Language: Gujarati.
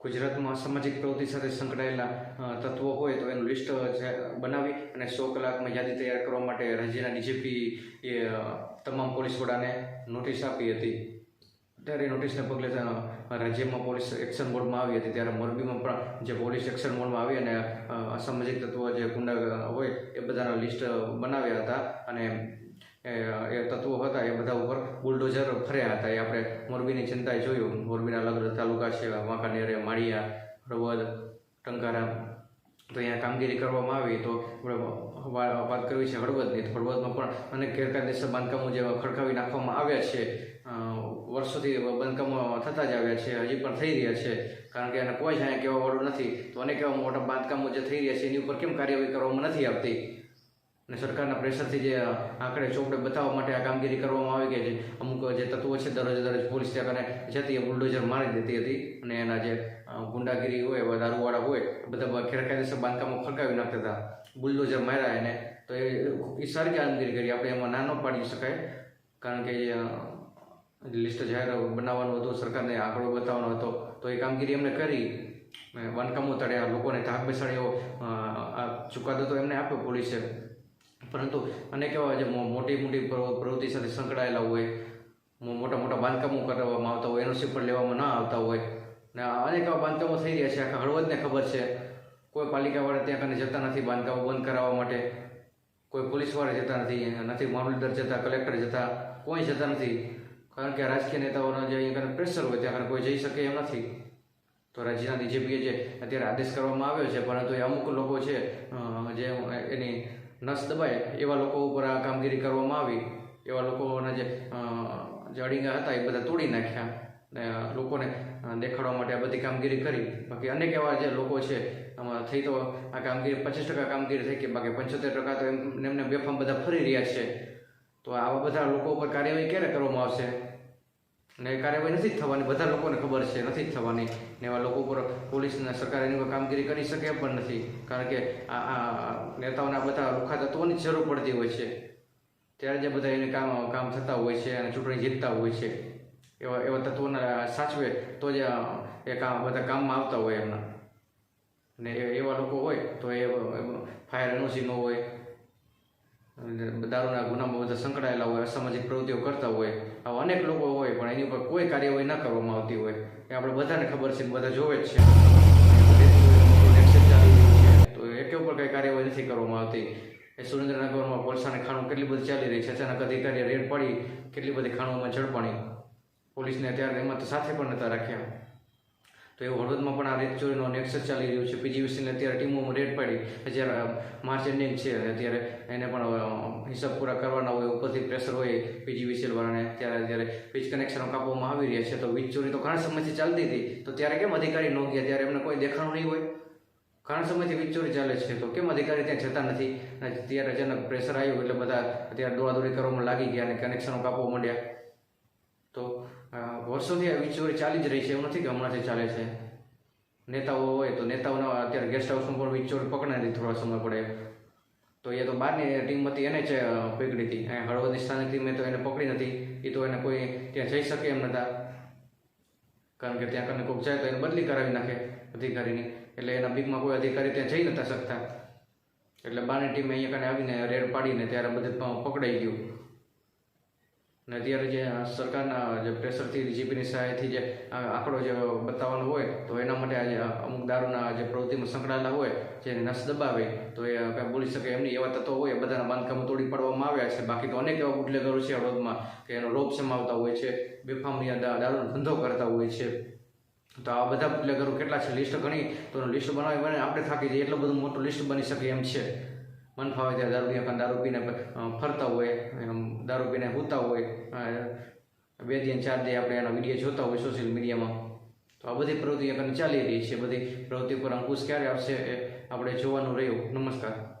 ગુજરાતમાં સામાજિક પ્રવૃત્તિ સાથે સંકળાયેલા તત્વો હોય તો એનું લિસ્ટ બનાવી અને સો કલાકમાં યાદી તૈયાર કરવા માટે રાજ્યના ડીજીપી, એ તમામ પોલીસ વડાને નોટિસ આપી હતી. ત્યારે નોટિસને પગલે રાજ્યમાં પોલીસ એક્શન મોડમાં આવી હતી. ત્યારે મોરબીમાં પણ જે પોલીસ એક્શન મોડમાં આવી અને અસામાજિક તત્વો જે ગુંડા હોય એ બધાના લિસ્ટ બનાવ્યા હતા અને એ તત્વો હતા, એ બધા ઉપર બુલડોઝર ફર્યા હતા. એ આપણે મોરબીની જનતાએ જોયું. મોરબીના અલગ અલગ તાલુકા છે, વાંકાનેર, માળિયા રવદ ટંકારા. તો અહીંયા કામગીરી કરવામાં આવી. તો આપણે વાત કરવી છે હળવદની. તો હળવદમાં પણ અનેક ગેરકાયદેસર બાંધકામો જે ખડકાવી નાખવામાં આવ્યા છે. વર્ષોથી બાંધકામો થતા જ આવ્યા છે. હજી પણ થઈ રહ્યા છે. કારણ કે એને કોઈ જ અહીંયા કહેવા વાળું નથી. તો અનેક એવા મોટા બાંધકામો જે થઈ રહ્યા છે, એની ઉપર કેમ કાર્યવાહી કરવામાં નથી આવતી? અને સરકારના પ્રેશરથી જે આંકડે ચોપડે બતાવવા માટે આ કામગીરી કરવામાં આવી ગઈ છે. અમુક જે તત્વો છે, દરરોજ દરરોજ પોલીસ ત્યાં જતી એ બુલડોઝર મારી દેતી હતી અને એના જે ગુંડાગીરી હોય દારૂવાળા હોય બધા ખેરકાયદેસર બાંધકામો ફરકાવી નાખતા હતા. બુલડોઝર માર્યા એને. તો એ સારી કામગીરી કરી. આપણે એમાં ના ન પાડી શકાય. કારણ કે લિસ્ટ જાહેર બનાવવાનો હતો, સરકારને આંકડો બતાવવાનો હતો, તો એ કામગીરી એમને કરી. બાંધકામો તળ્યા લોકોને ધાક બેસાડ્યો આ ચુકાદો તો એમને આપ્યો પોલીસે. પરંતુ અને કેવા જે મોટી મોટી પ્રવૃત્તિ સાથે સંકળાયેલા હોય મોટા મોટા બાંધકામો કરવામાં આવતા હોય એનઓસી પણ લેવામાં ના આવતા હોય, ને આ અનેક એવા બાંધકામો થઈ રહ્યા છે. આખા હળવદને ખબર છે. કોઈ પાલિકાવાળા ત્યાં કને જતા નથી બાંધકામો બંધ કરાવવા માટે. કોઈ પોલીસવાળા જતા નથી નથી મામલતદાર જતા, કલેક્ટર જતા, કોઈ જતા નથી. કારણ કે રાજકીય નેતાઓના જે અહીંયા પ્રેશર હોય, ત્યાં કોઈ જઈ શકે એમ નથી. તો રાજ્યના ડીજીપીએ જે અત્યારે આદેશ કરવામાં આવ્યો છે, પરંતુ એ અમુક લોકો છે જે એની નસ દબાય, એવા લોકો ઉપર આ કામગીરી કરવામાં આવી. એવા લોકોના જે જડીંગા હતા, એ બધા તોડી નાખ્યા. ને લોકોને દેખાડવા માટે આ બધી કામગીરી કરી. બાકી અનેક એવા જે લોકો છે, આમાં થઈ તો આ કામગીરી, પચીસ ટકા કામગીરી થઈ કે બાકી પંચોતેર ટકા તો એમ એમને બેફામ બધા ફરી રહ્યા છે. તો આવા બધા લોકો ઉપર કાર્યવાહી ક્યારે કરવામાં આવશે? ને કાર્યવાહી નથી થવાની. બધા લોકોને ખબર છે, નથી થવાની. ને એવા લોકો ઉપર પોલીસ અને સરકાર એની કામગીરી કરી શકે પણ નથી. કારણ કે આ નેતાઓને આ બધા રૂખા તત્વોની જરૂર પડતી હોય છે. ત્યારે જે બધા એને કામ કામ થતા હોય છે અને ચૂંટણી જીતતા હોય છે. એવા એવા તત્વોને સાચવે તો જ એ કામ, બધા કામમાં આવતા હોય એમના. ને એવા લોકો હોય તો એ ફાયર એનઓસી ન હોય દારૂના ગુનામાં બધા સંકળાયેલા હોય, અસામાજિક પ્રવૃત્તિઓ કરતા હોય, આવા અનેક લોકો હોય, પણ એની ઉપર કોઈ કાર્યવાહી ના કરવામાં આવતી હોય. એ આપણે બધાને ખબર છે બધા જોવે જ છે. તો એકે ઉપર કઈ કાર્યવાહી નથી કરવામાં આવતી. એ સુરેન્દ્રનગરમાં કોલસાની ખાણું કેટલી બધી ચાલી રહી છે. અચાનક અધિકારીએ રેડ પડી, કેટલી બધી ખાણોમાં ઝડપાણી. પોલીસને અત્યારે એમાં તો સાથે પણ નતા રાખ્યા. તો એ હળવદમાં પણ આ રેત ચોરીનો નેક્સસ ચાલી રહ્યું છે. પીજીવીસીને અત્યારે ટીમો રેડ પડી અત્યારે માર્ચ એન્ડિંગ છે અત્યારે એને પણ હિસાબ પૂરા કરવાના હોય, ઉપરથી પ્રેશર હોય પીજીવીસીએલ વાળાને, ત્યારે અત્યારે વીજ કનેક્શનો કાપવામાં આવી રહ્યા છે, તો વીજ ચોરી તો ઘણા સમયથી ચાલતી હતી. તો ત્યારે કેમ અધિકારી ન ગયા? ત્યારે એમને કોઈ દેખાણું નહીં હોય. ઘણા સમયથી વીજ ચોરી ચાલે છે. તો કેમ અધિકારી ત્યાં જતા નથી? અને ત્યારે અચાનક પ્રેશર આવ્યું એટલે બધા અત્યારે દોડાદોડી કરવામાં લાગી ગયા અને કનેક્શનો કાપવા માંડ્યા. વર્ષોથી આ વીજ ચોરી ચાલી જ રહી છે, એવું નથી કે હમણાંથી ચાલે છે. નેતાઓ હોય તો નેતાઓના અત્યારે ગેસ્ટ હાઉસમાં પણ વીજચોરી ચોરી પકડાઈ થોડા સમય પડે. તો એ તો બહારની ટીમ હતી, એને જ પકડી હતી. અહીંયા હળવદની સ્થાનિક ટીમે તો એને પકડી નથી. એ તો એને કોઈ ત્યાં જઈ શકે એમ નતા. કારણ કે ત્યાં કને કોઈક જાય તો એને બદલી કરાવી નાખે અધિકારીની. એટલે એના બીકમાં કોઈ અધિકારી ત્યાં જઈ નતા શકતા. એટલે બહારની ટીમે અહીંયા કને આવીને રેડ પાડીને ત્યારે બધે પકડાઈ ગયું. અને અત્યારે જે સરકારના જે પ્રેશરથી જીપીની સહાયથી જે આંકડો જે બતાવવાનો હોય, તો એના માટે આજે અમુક દારૂના જે પ્રવૃત્તિમાં સંકળાયેલા હોય, જે નસ દબાવે, તો એ કાંઈ બોલી શકે એમની એવા તત્વો હોય બધાના બાંધકામો તોડી પાડવામાં આવ્યા છે. બાકી તો અનેક એવા બુટલેગરો છે હળવદમાં કે એનો રોપ સમાવતા હોય છે, બેફામની દારૂનો ધંધો કરતા હોય છે. તો આ બધા બુટલેગરો કેટલા છે? લિસ્ટ ઘણી તો લિસ્ટ બનાવી બને આપણે થાકી જઈએ. એટલું બધું મોટું લિસ્ટ બની શકે એમ છે. મન ફાવે ત્યારે દારૂ પીને દારૂ પીને ફરતા હોય દારૂ પીને હોતા હોય બે દિન ચાર દી આપણે એના વીડિયો જોતા હોય સોશિયલ મીડિયામાં. તો આ બધી પ્રવૃત્તિ આપણને ચાલી રહી છે. બધી પ્રવૃત્તિ પર અંકુશ ક્યારે આવશે આપણે જોવાનું રહ્યું. નમસ્કાર.